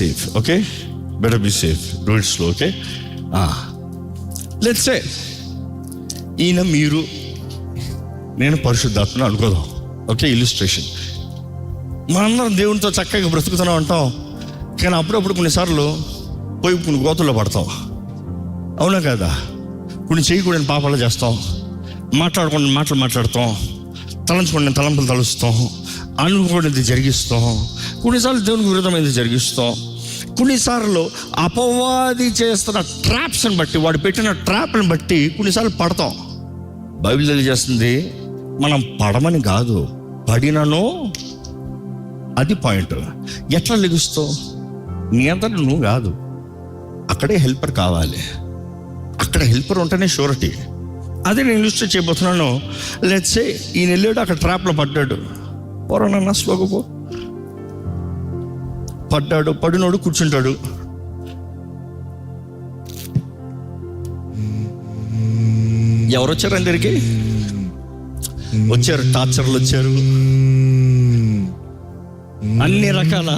Safe okay better be safe do it slow okay let's say ఈయన మీరు నేను పరిశుద్ధాత్మను అనుకోదాం ఓకే ఇల్లుస్ట్రేషన్ మనందరం దేవునితో చక్కగా బ్రతుకుతున్నాం అంటాం. కానీ అప్పుడప్పుడు కొన్నిసార్లు పోయి కొన్ని గోతుల్లో పడతాం. అవునా కదా? కొన్ని చేయకూడని పాపాలు చేస్తాం. మాట్లాడకుండా మాటలు మాట్లాడతాం. తలంచుకుని తలంపులు తలుస్తాం. అనుకోనిది జరిగిస్తాం. కొన్నిసార్లు దేవునికి విరుద్ధమైనది జరిగిస్తాం. కొన్నిసార్లు అపవాది చేస్తున్న ట్రాప్స్ని బట్టి వాడు పెట్టిన ట్రాప్ని బట్టి కొన్నిసార్లు పడతాం. బైబిల్ తెలియజేస్తుంది మనం పడమని కాదు పడినను అది పాయింట్. ఎట్లా లెగుస్తావు? నియంత్రణ నువ్వు కాదు అక్కడే హెల్పర్ కావాలి. అక్కడ హెల్పర్ ఉంటేనే షూరిటీ. అదే నేను ఇల్లుస్ట్రేట్ చేయబోతున్నాను. లెట్సే ఈయన వెళ్ళాడు అక్కడ ట్రాప్లో పడ్డాడు. పోరానన్నా స్లోగా పడ్డాడు పడినోడు కూర్చుంటాడు. ఎవరు వచ్చారు అందరికి వచ్చారు టార్చర్లు వచ్చారు. అన్ని రకాల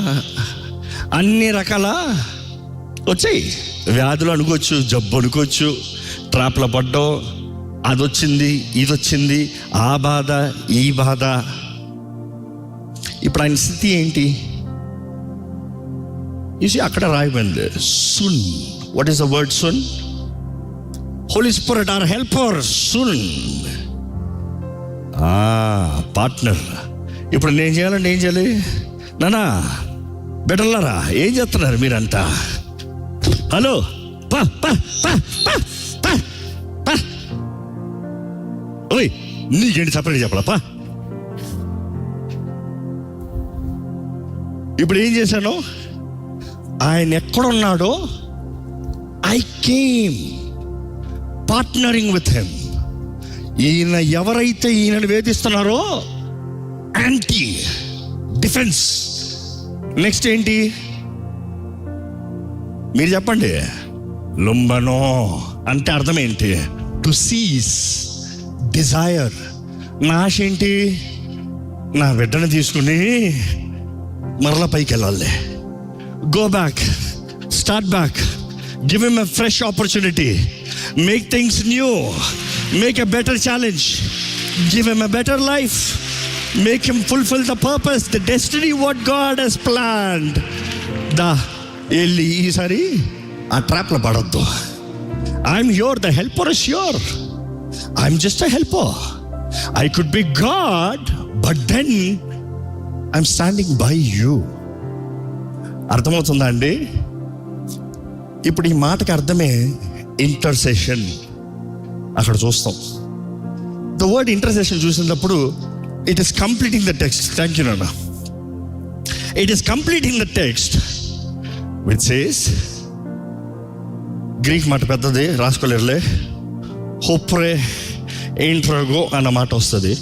అన్ని రకాల వచ్చాయి. వ్యాధులు అనుకోవచ్చు జబ్బు అనుకోవచ్చు ట్రాప్ల పడ్డం అది వచ్చింది ఇది వచ్చింది ఆ బాధ ఈ బాధ. ఇప్పుడు ఆయన స్థితి ఏంటి? ఇది అక్కడ రాయబడింది సున్. What is the word sun? Holy spirit our helper sun. Partner ఇప్పుడు నేను చేయాలంటే ఏం చేయాలి? నానా బెటర్లారా ఏం చేస్తున్నారు మీరంతా? హలో పా పా పా పా పా పా. ఓయ్ నీకేంటి సపరేట్ చెప్పడా పా. ఇప్పుడు ఏం చేశాను? ఆయన ఎక్కడున్నాడో I came partnering with him ఈయన ఎవరైతే ఈయనను వేధిస్తున్నారో యాంటీ డిఫెన్స్ నెక్స్ట్ ఏంటి? మీరు చెప్పండి. లుంబనో అంటే అర్థం ఏంటి? టు సీజ్ డిజైర్ నా ఆశ ఏంటి? నా బిడ్డను తీసుకుని మరల పైకి వెళ్ళాలి. go back, start back, give Him a fresh opportunity, make things new, make a better challenge, give Him a better life, make Him fulfill the purpose, the destiny what God has planned. The ಎಲ್ಲಿ ಈ ಸಾರಿ ಆ ಟ್ರ್ಯಾಪ್ನ ಪಡದ್ದು I am your helper, helper is your I am just a helper I could be God but then I am standing అర్థమవుతుందా అండి? ఇప్పుడు ఈ మాటకి అర్థమే ఇంటర్సెషన్ అక్కడ చూస్తాం. ద వర్డ్ ఇంటర్సెషన్ చూసినప్పుడు it is completing the text thank you నాన్న it is completing the text with says Greek మాట పెద్దది రాసుకోలేరులే. హోప్రే ఏంట్రోగో అన్న మాట వస్తుంది.